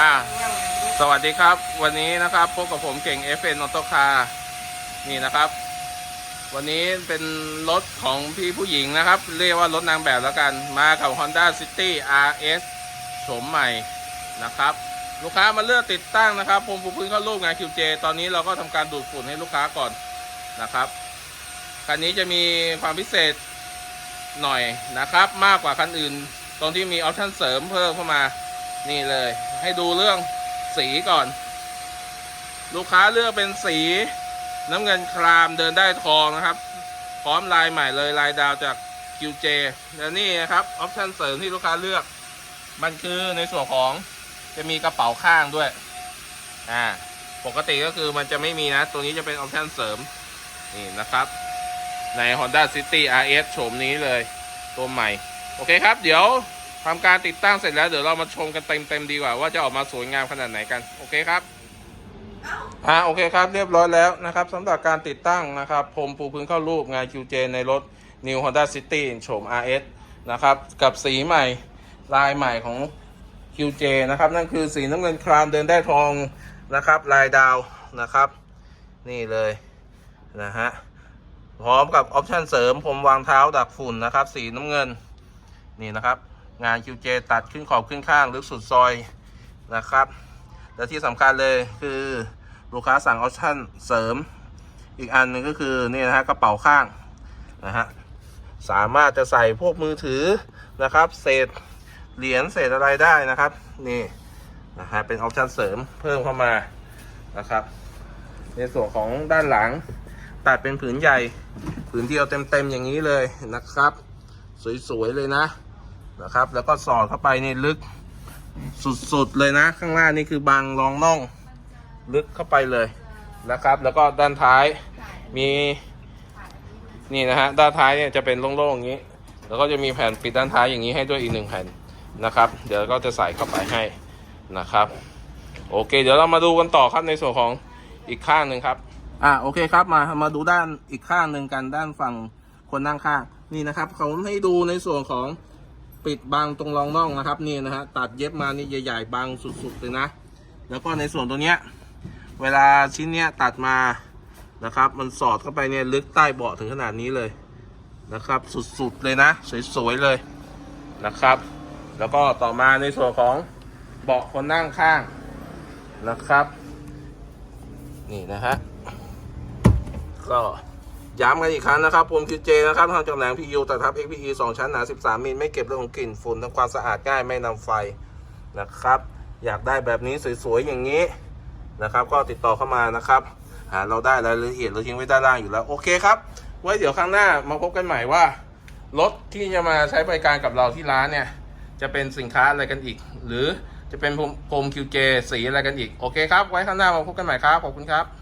อ่าสวัสดีครับ วันนี้นะครับพบกับผมเก่ง FN a u t o Car นี่นะครับ วันนี้เป็นรถของพี่ผู้หญิงนะครับ เรียกว่ารถนางแบบแล้วกัน มากับ Honda City RS โฉมใหม่นะครับ ลูกค้ามาเลือกติดตั้งนะครับผมผู้พื้นเข้ารูปงาน QJ ตอนนี้เราก็ทำการดูดฝุ่นให้ลูกค้าก่อนนะครับคันนี้จะมีความพิเศษหน่อยนะครับ มากกว่าคันอื่น ตรงที่มีออปชั่นเสริมเพิ่มเข้ามา นี่เลย ให้ดูเรื่องสีก่อน ลูกค้าเลือกเป็นสีน้ำเงินครามเดินได้ทองนะครับ พร้อมลายใหม่เลยลายดาวจาก QJ และนี่นะครับออปชั่นเสริมที่ลูกค้าเลือก มันคือในส่วนของจะมีกระเป๋าข้างด้วย อ่า ปกติก็คือมันจะไม่มีนะ ตัวนี้จะเป็นออปชั่นเสริม นี่นะครับ ใน Honda City RS โฉมนี้เลย ตัวใหม่ โอเคครับ เดี๋ยว ทำการติดตั้งเสร็จแล้วเดี๋ยวเรามาชมกันเต็มๆดีกว่า ว่าจะออกมาสวยงามขนาดไหนกัน โอเคครับอ่าโอเคครับเรียบร้อยแล้วนะครับสำหรับการติดตั้งนะครับพรมปูพื้นเข้ารูปงาน QJ ในรถ New Honda City โฉม RS นะครับกับสีใหม่ลายใหม่ของ QJ นะครับนั่นคือสีน้ำเงินครามเดินได้ทองนะครับลายดาวนะครับ นี่เลยนะฮะพร้อมกับออปชันเสริมผมวางเท้าดักฝุ่นนะครับ สีน้ำเงินนี่นะครับ งาน QJ ตัดขึ้นขอบขึ้นข้างลึกสุดซอยนะครับ และที่สำคัญเลยคือลูกค้าสั่งออปชั่นเสริม อีกอันหนึ่งก็คือนี่นะฮะกระเป๋าข้างนะฮะสามารถจะใส่พวกมือถือนะครับ เศษเหรียญเศษอะไรได้นะครับนี่นะฮะเป็นออปชั่นเสริมเพิ่มเข้ามานะครับ ในส่วนของด้านหลังตัดเป็นผืนใหญ่ ผืนเดียวเต็มๆอย่างนี้เลยนะครับ สวยๆเลยนะ นะครับ แล้วก็สอดเข้าไปในลึกสุดๆเลยนะ ข้างล่างนี่คือบางรองน่องลึกเข้าไปเลยนะครับ แล้วก็ด้านท้ายมีนี่นะฮะด้านท้ายเนี่ยจะเป็นโล่งๆอย่างนี้ แล้วก็จะมีแผ่นปิดด้านท้ายอย่างนี้ให้ด้วยอีกหนึ่งแผ่นนะครับ เดี๋ยวก็จะใส่เข้าไปให้นะครับ โอเค เดี๋ยวเรามาดูกันต่อครับในส่วนของอีกข้างหนึ่งครับอ่าโอเคครับมามาดูด้านอีกข้างหนึ่งกันด้านฝั่งคนนั่งข้างนี่นะครับเขาให้ดูในส่วนของ ปิดบังตรงรองน่องนะครับนี่นะฮะตัดเย็บมานี่ใหญ่ๆบังสุดๆเลยนะ แล้วก็ในส่วนตรงเนี้ยเวลาชิ้นเนี้ยตัดมานะครับ มันสอดเข้าไปเนี่ยลึกใต้เบาะถึงขนาดนี้เลยนะครับ สุดๆเลยนะ สวยๆเลยนะครับ แล้วก็ต่อมาในส่วนของเบาะคนนั่งข้างนะครับ นี่นะฮะก็ ย้ำกันอีกครั้งนะครับผมคือเจนะครับทำจากแหลง PU แต่ทับ XPE 2 ชั้นหนา 13 มิลไม่เก็บเรื่องของกลิ่นฝุ่นทำความสะอาดง่ายไม่นำไฟนะครับ อยากได้แบบนี้สวยๆอย่างนี้นะครับ ก็ติดต่อเข้ามานะครับหาเราได้รายละเอียดเราทิ้งไว้ด้านล่างอยู่แล้วโอเคครับไว้เดี๋ยวครั้งหน้ามาพบกันใหม่ว่ารถที่จะมาใช้บริการกับเราที่ร้านเนี่ย จะเป็นสินค้าอะไรกันอีก หรือจะเป็นพรม QJ สีอะไรกันอีก โอเคครับ ไว้ข้างหน้ามาพบกันใหม่ครับ ขอบคุณครับ